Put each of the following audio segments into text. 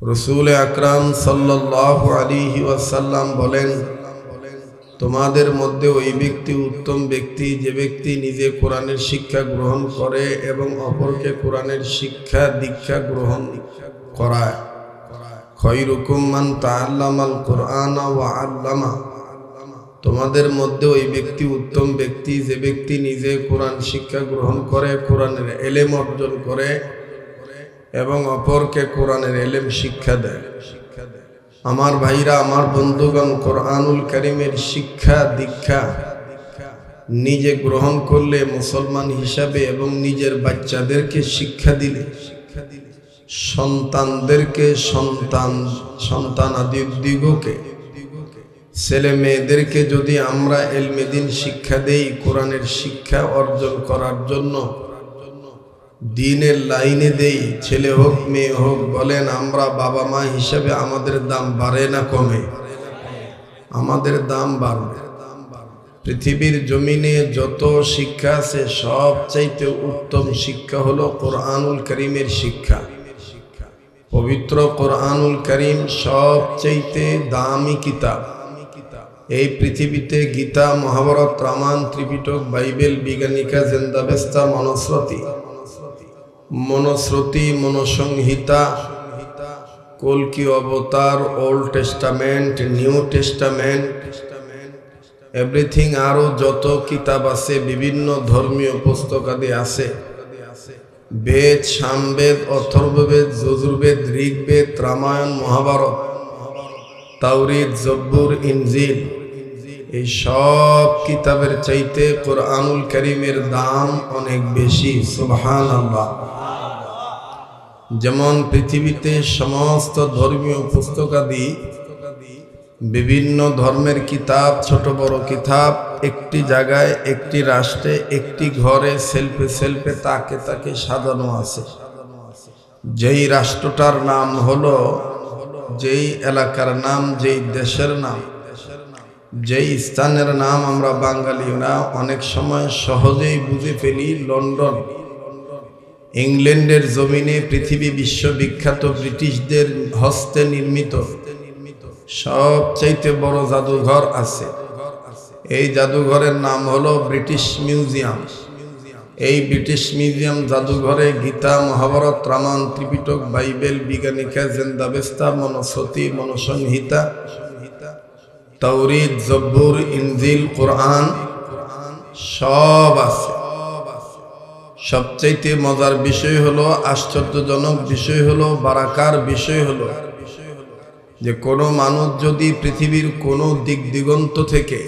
রসুল আকরাম সাল্লাহ আলিহি ওয়াসাল্লাম বলেন, তোমাদের মধ্যে ওই ব্যক্তি উত্তম ব্যক্তি, যে ব্যক্তি নিজে কোরআনের শিক্ষা গ্রহণ করে এবং অপরকে কোরআনের শিক্ষা দীক্ষা গ্রহণ করায়। খৈরুকুম মান কোরআন ওয়া আল্লামা। তোমাদের মধ্যে ওই ব্যক্তি উত্তম ব্যক্তি, যে ব্যক্তি নিজে কোরআন শিক্ষা গ্রহণ করে, কোরআনের এলেম অর্জন করে এবং অপরকে কোরআনের এলেম শিক্ষা দেয়। আমার ভাইরা, আমার বন্ধুগণ, কোরআনুল করিমের শিক্ষা, দীক্ষা নিজে গ্রহণ করলে মুসলমান হিসাবে এবং নিজের বাচ্চাদেরকে শিক্ষা দিলে, সন্তানদেরকে সন্তান সন্তান আদি দিগকে, ছেলে মেয়েদেরকে যদি আমরা এলমেদিন শিক্ষা দেই, কোরআনের শিক্ষা অর্জন করার জন্য দিনের লাইনে দেই, ছেলে হোক, মেয়ে হোক, বলেন আমরা বাবা মা হিসাবে আমাদের দাম বাড়ে না কমে? আমাদের দাম বাড়বে। পৃথিবীর জমিনে যত শিক্ষা আছে সব চাইতে উত্তম শিক্ষা হলো কোরআনুল করিমের শিক্ষা। পবিত্র কোরআনুল করিম সব চাইতে দামি কিতাব। এই পৃথিবীতে গীতা, মহাভারত রামান ত্রিপিটক, বাইবেল, বিজ্ঞানিকা, Zend Avesta, Manusmriti Manusmriti Manusamhita, কলকি Avatar, Old Testament, New Testament, everything আরও যত কিতাব আছে, বিভিন্ন ধর্মীয় পুস্তকাদি আছে। বেদ, সামবেদ, অথর্ববেদ, যজুর্বেদ, ঋগ্বেদ, রামায়ণ, মহাভারত, তাওরিদ, জব্বুর, ইনজিল, এই সব কিতাবের চাইতে কোরআনুল করিমের দাম অনেক বেশি সুবহান আল্লাহ যেমন পৃথিবীতে সমস্ত ধর্মীয় পুস্তকাদি, বিভিন্ন ধর্মের কিতাব, ছোট বড় কিতাব, একটি জায়গায়, একটি রাষ্ট্রে, একটি ঘরে, সেলফে সেলফে তাকে তাকে সাজানো আছে। যেই রাষ্ট্রটার নাম হলো, যেই এলাকার নাম, যেই দেশের নাম, যেই স্থানের নাম আমরা বাঙালিরা অনেক সময় সহজেই বুঝে ফেলি লন্ডন। ইংল্যান্ডের জমিনে পৃথিবী বিশ্ববিখ্যাত ব্রিটিশদের হস্তে নির্মিত সবচাইতে বড় জাদুঘর আছে। এই জাদুঘরের নাম হলো ব্রিটিশ মিউজিয়াম। এই ব্রিটিশ মিউজিয়াম জাদুঘরে গীতা, মহাভারত, রামায়ণ, ত্রিপিটক, বাইবেল, বিজ্ঞানিকা, জেন্দাবেস্তা মনস্রতি মনসংহিতা তৌরিদ জব্বুর, ইনজিল, কোরআন সব আছে। সবচাইতে মজার বিষয় হলো, আশ্চর্যজনক বিষয় হলো, বারাকার বিষয় হলো যে কোনো মানুষ যদি পৃথিবীর কোনো দিক দিগন্ত থেকে,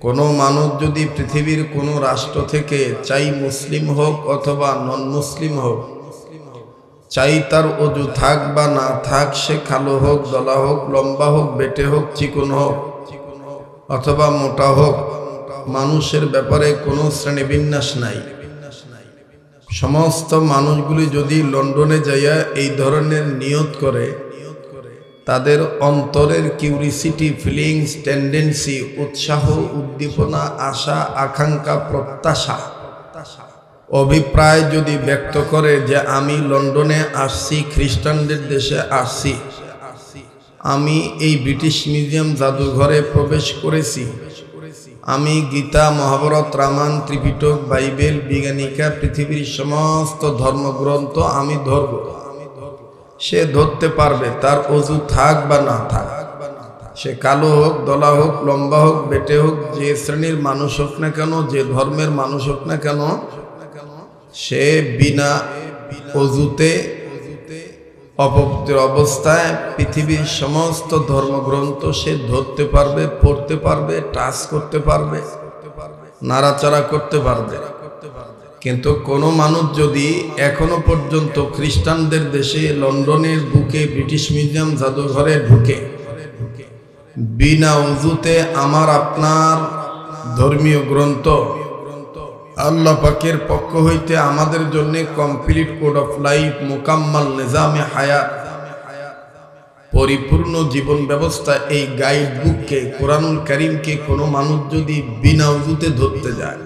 কোনো মানুষ যদি পৃথিবীর কোনো রাষ্ট্র থেকে চাই মুসলিম হোক অথবা নন মুসলিম হোক, চাই তার অজু থাক বা না থাক, সে খালো হোক, দলা হোক, লম্বা হোক, বেটে হোক, চিকন হোক অথবা মোটা হোক, মানুষের ব্যাপারে কোনো শ্রেণীবিন্যাস নাই। সমস্ত মানুষগুলি যদি লন্ডনে যাইয়া এই ধরনের নিয়ত করে, তাদের অন্তরের কিউরিসিটি ফিলিংস টেন্ডেন্সি উৎসাহ, উদ্দীপনা, আশা, আকাঙ্ক্ষা, প্রত্যাশা, অভিপ্রায় যদি ব্যক্ত করে যে আমি লন্ডনে আসছি, খ্রিস্টানদের দেশে আসছি, আমি এই ব্রিটিশ মিউজিয়াম জাদুঘরে প্রবেশ করেছি আমি গীতা, মহাভারত, রামায়ণ, ত্রিপিটক, বাইবেল, বিজ্ঞানিকা, পৃথিবীর সমস্ত ধর্মগ্রন্থ আমি ধরব। সে ধরতে পারবে তার অজু থাক বা না থাক। সে কালো হোক, দলা হোক, লম্বা হোক, বেটে হোক, যে শ্রেণির মানুষ হোক না কেন, যে ধর্মের মানুষ হোক না কেন, সে বিনা অজুতে অপবিত্র অবস্থায় পৃথিবীর সমস্ত ধর্মগ্রন্থ সে ধরতে পারবে, পড়তে পারবে, টাচ করতে পারবে, নাড়াচাড়া করতে পারবে। কিন্তু কোনো মানুষ যদি এখনও পর্যন্ত খ্রিস্টানদের দেশে লন্ডনের বুকে ব্রিটিশ মিউজিয়াম জাদুঘরে ঢুকে, বিনা উজুতে আমার আপনার ধর্মীয় গ্রন্থ আল্লাহ পাকের পক্ষ হইতে আমাদের জন্য কমপ্লিট কোড অফ লাইফ মোকাম্মাল নিজামে হায়াত পরিপূর্ণ জীবন ব্যবস্থা এই গাইড বুককে কোরআনুল করিমকে কোনো মানুষ যদি বিনা উজুতে ধরতে যায়।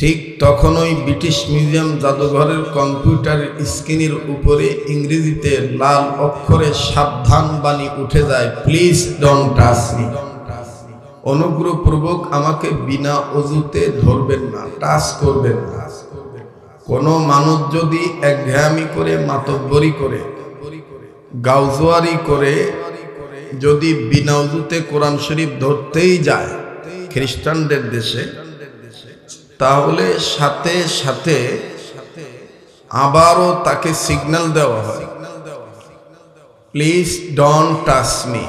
ঠিক তখন ওই ব্রিটিশ মিউজিয়াম জাদুঘরের কম্পিউটার স্ক্রিনের উপরে ইংরেজিতে লাল অক্ষরে সাবধান বাণী উঠে যায় প্লিজ ডোন্ট টাচ মি অনুগ্রহপূর্বক আমাকে বিনা অজুতে ধরবেন না, টাচ করবেন না। কোনো মানুষ যদি একঘেয়ামি করে, মাতব্বরি করে, গাউজোয়ারি করে, যদি বিনা অজুতে কোরআন শরীফ ধরতেই যায় খ্রিস্টানদের দেশে, তাহলে সাথে সাথে আবারও তাকে সিগন্যাল দেওয়া হয়। প্লিজ ডন টাচ মি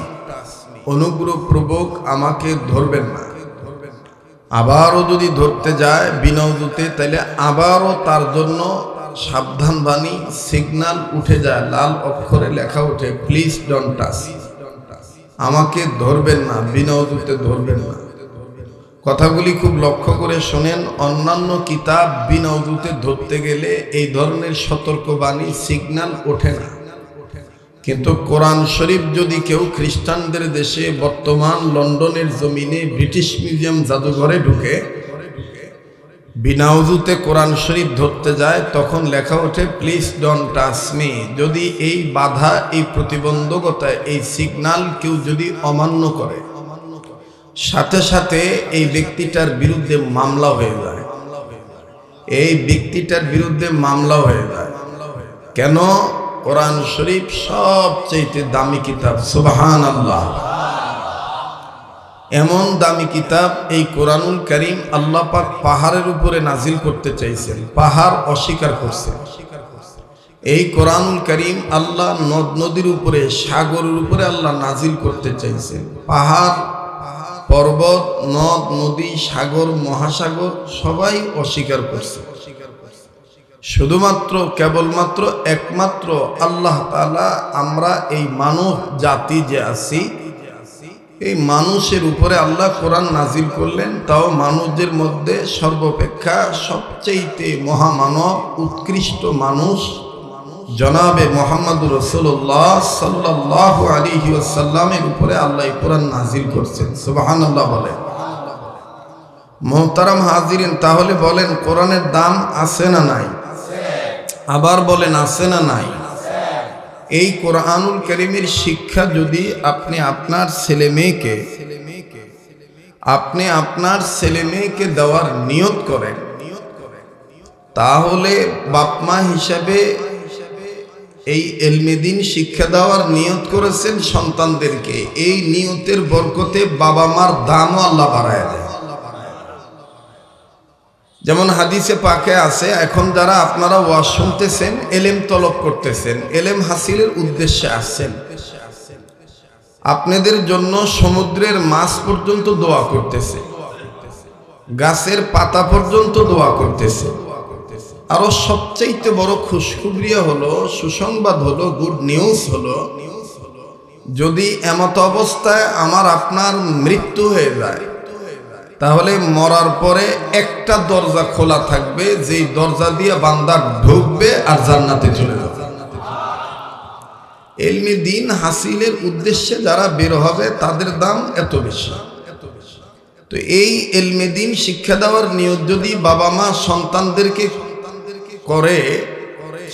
অনুগ্রহপূর্বক আমাকে ধরবেন না। আবারও যদি ধরতে যায় বিনৌদুতে তাহলে আবারও তার জন্য সাবধান বাণী সিগন্যাল উঠে যায়, লাল অক্ষরে লেখা ওঠে, প্লিজ ডন টাচ। আমাকে ধরবেন না বিনৌদুতে ধরবেন না। কথাগুলি খুব লক্ষ্য করে শোনেন, অন্যান্য কিতাব বিনৌদুতে ধরতে গেলে এই ধরনের সতর্কবাণী সিগনাল ওঠে না। কিন্তু কোরআন শরীফ যদি কেউ খ্রিস্টানদের দেশে বর্তমান লন্ডনের জমিনে ব্রিটিশ মিউজিয়াম জাদুঘরে ঢুকে বিনাউজুতে কোরআন শরীফ ধরতে যায়, তখন লেখা ওঠে, প্লিজ ডন টাচ মি। যদি এই বাধা, এই প্রতিবন্ধকতা এই সিগন্যাল কেউ যদি অমান্য করে, সাথে সাথে এই ব্যক্তিটার বিরুদ্ধে মামলা হয়ে যায়। এই ব্যক্তিটার বিরুদ্ধে মামলা হয়ে যায়। কেন? কোরআন শরীফ সবচেয়ে দামি কিতাব সুবাহান আল্লাহ এমন দামি কিতাব এই কোরআনুল করিম আল্লাহ পাক পাহাড়ের উপরে নাজিল করতে চাইছেন, পাহাড় অস্বীকার করছে এই কোরআনুল করিম আল্লাহ নদ নদীর উপরে, সাগরের উপরে আল্লাহ নাজিল করতে চাইছেন। পাহাড়, পর্বত, নদ, নদী, সাগর, মহাসাগর সবাই অস্বীকার করছে। শুধুমাত্র, কেবলমাত্র, একমাত্র আল্লাহ তালা আমরা এই মানব জাতি যে আছি, এই মানুষের উপরে আল্লাহ কোরআন নাজিল করলেন, তাও মানুষদের মধ্যে সর্বাপেক্ষা সবচেয়েতে মহামানব, উৎকৃষ্ট মানুষ জনাবে মোহাম্মদ রসুল্লাহ সাল্লাহ আলিহি সাল্লামের উপরে আল্লাহ কোরআন নাজিল করছেন। সুবাহান আল্লাহ বলেন মোহতারাম হাজিরিন, তাহলে বলেন কোরআনের দাম আছে না নাই? আবার বলেন, আছে না নাই? এই কোরআনুল করিমের শিক্ষা যদি আপনি আপনার ছেলে মেয়েকে, আপনি আপনার ছেলে মেয়েকে দেওয়ার নিয়ত করেন, তাহলে বাপমা হিসাবে এই এলমেদিন শিক্ষা দেওয়ার নিয়ত করেছেন সন্তানদেরকে। এই নিয়তের বরকতে বাবা মার দামও আল্লাহ বাড়ায় দেয় যেমন হাদিসে পাকে আছে, এখন যারা আপনারা ওয়াজ শুনতেছেন, এলেম তলব করতেছেন, এলেম হাসিলের উদ্দেশ্যে আসছেন। আপনাদের জন্য সমুদ্রের মাছ পর্যন্ত দোয়া করতেছে, গাছের পাতা পর্যন্ত দোয়া করতেছে। আরও সবচাইতে বড় খুশখুবরিয়া হলো, সুসংবাদ হলো গুড নিউজ হলো, যদি এমত অবস্থায় আমার আপনার মৃত্যু হয়ে যায় তাহলে মরার পরে একটা দরজা খোলা থাকবে, যেই দরজা দিয়ে বান্দা ঢুকবে আর জান্নাতে চলে যাবে। এলমি দিন হাসিলের উদ্দেশ্যে যারা বের হবে, তাদের দাম এত বেশি। তো এই এলমে দিন শিক্ষা দেওয়ার নিয়ত যদি বাবা মা সন্তানদেরকে করে,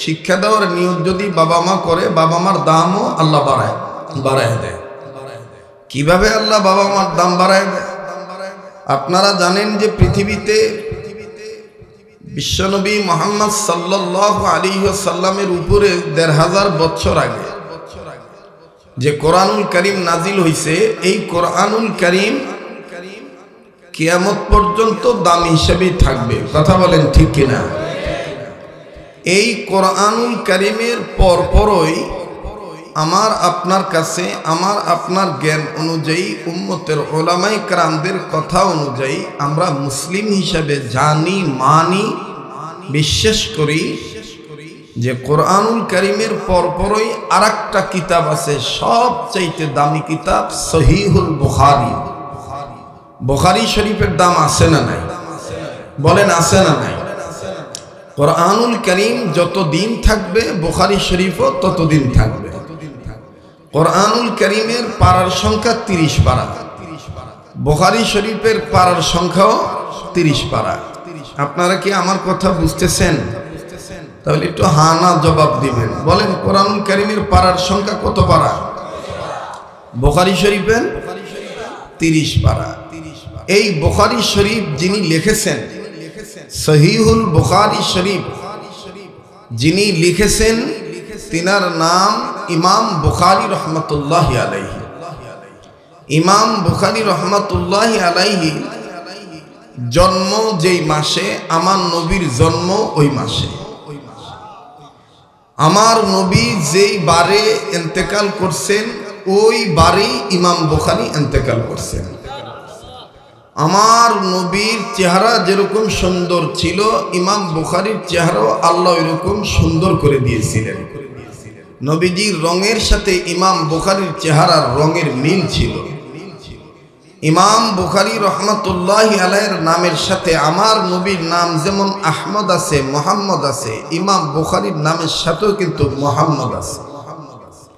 শিক্ষা দেওয়ার নিয়ত যদি বাবা মা করে, বাবা মার দামও আল্লাহ বাড়ায় বাড়ায় দেয়। কীভাবে আল্লাহ বাবা মার দাম বাড়ায় দেয়? আপনারা জানেন যে পৃথিবীতে বিশ্বনবী মোহাম্মদ সাল্লাহ আলী সাল্লামের উপরে দেড় হাজার বছর আগে যে কোরআনুল করিম নাজিল হইছে, এই কোরআনুল করিম কিয়ামত পর্যন্ত দাম হিসেবে থাকবে। কথা বলেন ঠিক কিনা? এই কোরআনুল করিমের পরপরই আমার আপনার কাছে, আমার আপনার জ্ঞান অনুযায়ী, উম্মতের ওলামাই ক্রামদের কথা অনুযায়ী আমরা মুসলিম হিসাবে জানি, মানি, বিশ্বাস করি যে কোরআনুল করিমের পরপরই আর একটা কিতাব আছে, সবচাইতে দামি কিতাব সহিহুল বুখারি। বুখারি শরীফের দাম আছে না নাই? বলেন আছে না নাই? কোরআনুল করিম যত দিন থাকবে, বুখারি শরীফও ততদিন থাকবে। কোরআনুল করিমের পাড়ার সংখ্যা তিরিশ পাড়া। বুখারি শরীফের পাড়ার সংখ্যাও তিরিশ পাড়া। আপনারা কি আমার কথা বুঝতেছেন? তাহলে একটু হানা জবাব দিবেন। বলেন কোরআন করিমের পাড়ার সংখ্যা কত পাড়া? বোখারি শরীফের তিরিশ পাড়া। এই বোখারি শরীফ যিনি লিখেছেন, সহিহুল বুখারি শরীফ যিনি লিখেছেন, তিনার নাম ইমাম বুখারি রহমতুল্লাহ আলাইহি। ইমাম বুখারি রহমতুল্লাহ আলাইহি জন্ম যেই মাসে, আমার নবীর জন্ম ওই মাসে। আমার নবী যেই বারে এন্তেকাল করছেন, ওই বারেই ইমাম বুখারি এন্তেকাল করছেন। আমার নবীর চেহারা যেরকম সুন্দর ছিল, ইমাম বুখারির চেহারাও আল্লাহ এরকম সুন্দর করে দিয়েছিলেন। নবীজির রঙের সাথে ইমাম বুখারির চেহারার রঙের মিল ছিল। ইমাম বুখারি রহমতুল্লাহ আলাইয়ের নামের সাথে আমার নবীর নাম যেমন আহমদ আছে, মোহাম্মদ আছে, ইমাম বুখারির নামের সাথেও কিন্তু মোহাম্মদ আছে।